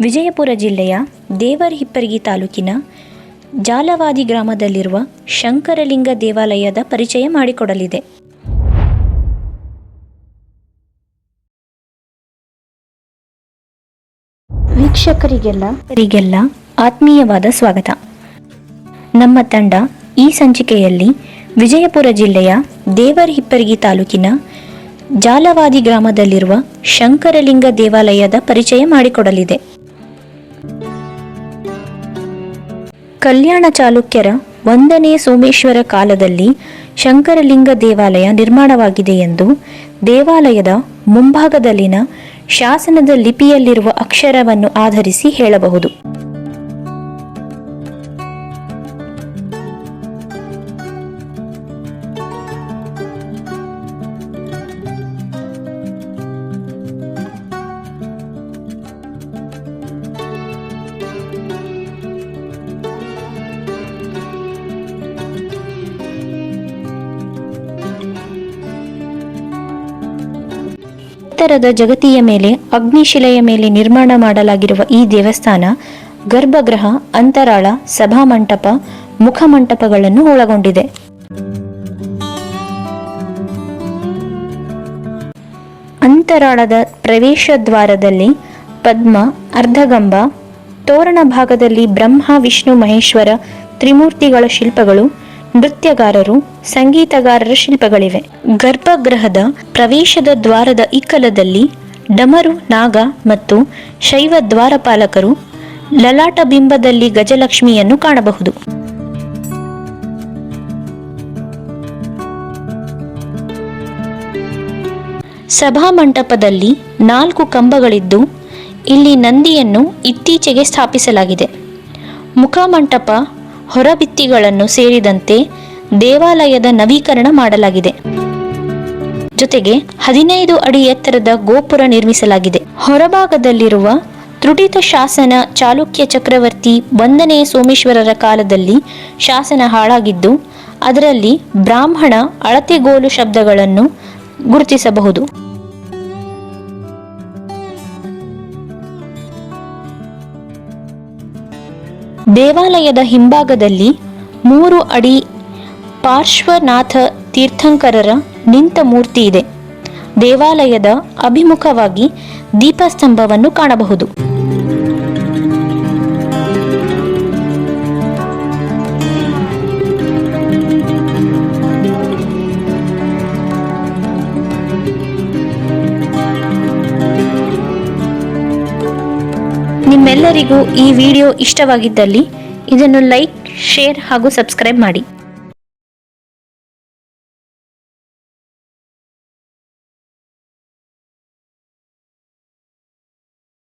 ವಿಜಯಪುರ ಜಿಲ್ಲೆಯ ದೇವರಹಿಪ್ಪರಗಿ ತಾಲೂಕಿನ ಜಾಲವಾದಿ ಗ್ರಾಮದಲ್ಲಿರುವ ಶಂಕರಲಿಂಗ ದೇವಾಲಯದ ಪರಿಚಯ ಮಾಡಿಕೊಡಲಿದೆ. ವೀಕ್ಷಕರಿಗೆಲ್ಲ ರಿಗೆಲ್ಲ ಆತ್ಮೀಯವಾದ ಸ್ವಾಗತ. ನಮ್ಮ ತಂಡ ಈ ಸಂಚಿಕೆಯಲ್ಲಿ ವಿಜಯಪುರ ಜಿಲ್ಲೆಯ ದೇವರಹಿಪ್ಪರಗಿ ತಾಲೂಕಿನ ಜಾಲವಾದಿ ಗ್ರಾಮದಲ್ಲಿರುವ ಶಂಕರಲಿಂಗ ದೇವಾಲಯದ ಪರಿಚಯ ಮಾಡಿಕೊಡಲಿದೆ. ಕಲ್ಯಾಣ ಚಾಲುಕ್ಯರ ಒಂದನೇ ಸೋಮೇಶ್ವರ ಕಾಲದಲ್ಲಿ ಶಂಕರಲಿಂಗ ದೇವಾಲಯ ನಿರ್ಮಾಣವಾಗಿದೆ ಎಂದು ದೇವಾಲಯದ ಮುಂಭಾಗದಲ್ಲಿನ ಶಾಸನದ ಲಿಪಿಯಲ್ಲಿರುವ ಅಕ್ಷರವನ್ನು ಆಧರಿಸಿ ಹೇಳಬಹುದು. ಎತ್ತರದ ಜಗತಿಯ ಮೇಲೆ, ಅಗ್ನಿಶಿಲೆಯ ಮೇಲೆ ನಿರ್ಮಾಣ ಮಾಡಲಾಗಿರುವ ಈ ದೇವಸ್ಥಾನ, ಗರ್ಭಗೃಹ, ಅಂತರಾಳ, ಸಭಾಮಂಟಪ, ಮುಖಮಂಟಪಗಳನ್ನು ಒಳಗೊಂಡಿದೆ. ಅಂತರಾಳದ ಪ್ರವೇಶ ದ್ವಾರದಲ್ಲಿ ಪದ್ಮ, ಅರ್ಧಗಂಬ, ತೋರಣ ಭಾಗದಲ್ಲಿ ಬ್ರಹ್ಮ, ವಿಷ್ಣು, ಮಹೇಶ್ವರ ತ್ರಿಮೂರ್ತಿಗಳ ಶಿಲ್ಪಗಳು ನೃತ್ಯಗಾರರು, ಸಂಗೀತಗಾರರ ಶಿಲ್ಪಗಳಿವೆ. ಗರ್ಭಗೃಹದ ಪ್ರವೇಶದ ದ್ವಾರದ ಇಕ್ಕಲದಲ್ಲಿ ಡಮರು, ನಾಗ ಮತ್ತು ಶೈವ ದ್ವಾರಪಾಲಕರು ಲಲಾಟ ಬಿಂಬದಲ್ಲಿ ಗಜಲಕ್ಷ್ಮಿಯನ್ನು ಕಾಣಬಹುದು. ಸಭಾಮಂಟಪದಲ್ಲಿ ನಾಲ್ಕು ಕಂಬಗಳಿದ್ದು, ಇಲ್ಲಿ ನಂದಿಯನ್ನು ಇತ್ತೀಚೆಗೆ ಸ್ಥಾಪಿಸಲಾಗಿದೆ. ಮುಖಮಂಟಪ ಹೊರಭಿತ್ತಿಗಳನ್ನು ಸೇರಿದಂತೆ ದೇವಾಲಯದ ನವೀಕರಣ ಮಾಡಲಾಗಿದೆ. ಜೊತೆಗೆ ಹದಿನೈದು ಅಡಿ ಎತ್ತರದ ಗೋಪುರ ನಿರ್ಮಿಸಲಾಗಿದೆ. ಹೊರಭಾಗದಲ್ಲಿರುವ ತ್ರುಟಿತ ಶಾಸನ ಚಾಲುಕ್ಯ ಚಕ್ರವರ್ತಿ ಒಂದನೆಯ ಸೋಮೇಶ್ವರರ ಕಾಲದಲ್ಲಿ ಶಾಸನ ಹಾಳಾಗಿದ್ದು, ಅದರಲ್ಲಿ ಬ್ರಾಹ್ಮಣ ಅಳತೆಗೋಲು ಶಬ್ದಗಳನ್ನು ಗುರುತಿಸಬಹುದು. ದೇವಾಲಯದ ಹಿಂಭಾಗದಲ್ಲಿ ಮೂರು ಅಡಿ ಪಾರ್ಶ್ವನಾಥ ತೀರ್ಥಂಕರರ ನಿಂತ ಮೂರ್ತಿ ಇದೆ. ದೇವಾಲಯದ ಅಭಿಮುಖವಾಗಿ ದೀಪಸ್ತಂಭವನ್ನು ಕಾಣಬಹುದು. ನಿಮ್ಮೆಲ್ಲರಿಗೂ ಈ ವಿಡಿಯೋ ಇಷ್ಟವಾಗಿದ್ದಲ್ಲಿ ಇದನ್ನು ಲೈಕ್ ಶೇರ್ ಹಾಗೂ ಸಬ್ಸ್ಕ್ರೈಬ್ ಮಾಡಿ.